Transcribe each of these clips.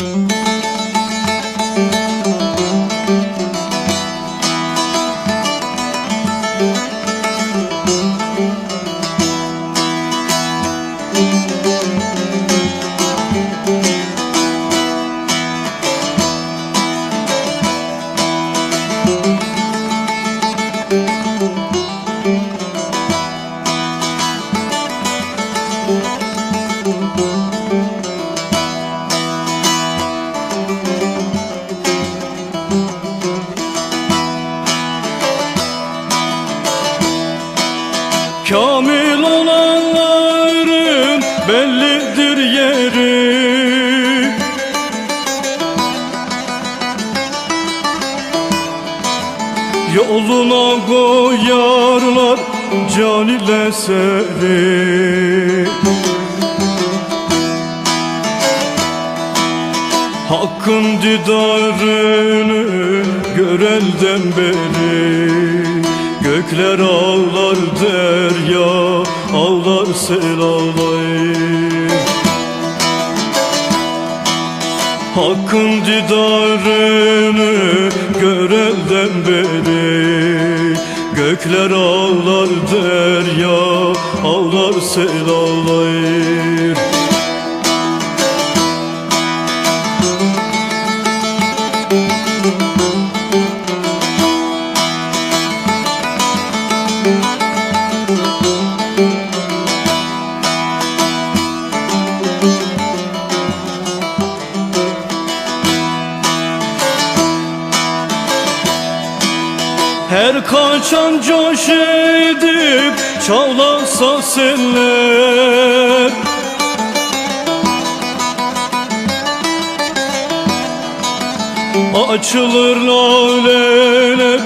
Müzik Kamil olanların bellidir yeri. Yoluna koyarlar can ile seni. Hakkın didarını görelden beri Gökler ağlar derya ağlar sel ağlayır Hakkın didarını görelden beri. Gökler ağlar derya ağlar sel ağlayır Her kaçan coş edip çağlasa seller Açılır laleler,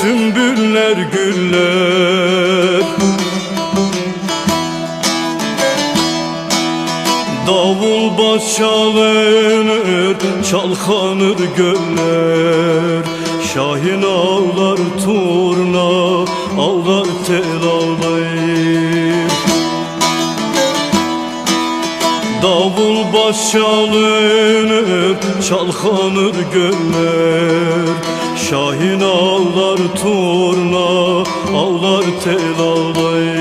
sümbüller, güller. Davul baş çalınır, çalkanır göller. Şahin ağlar turna, ağlar tel ağlayır Davul baş çalınır, çalkanır göller. Şahin ağlar turna, ağlar tel ağlayır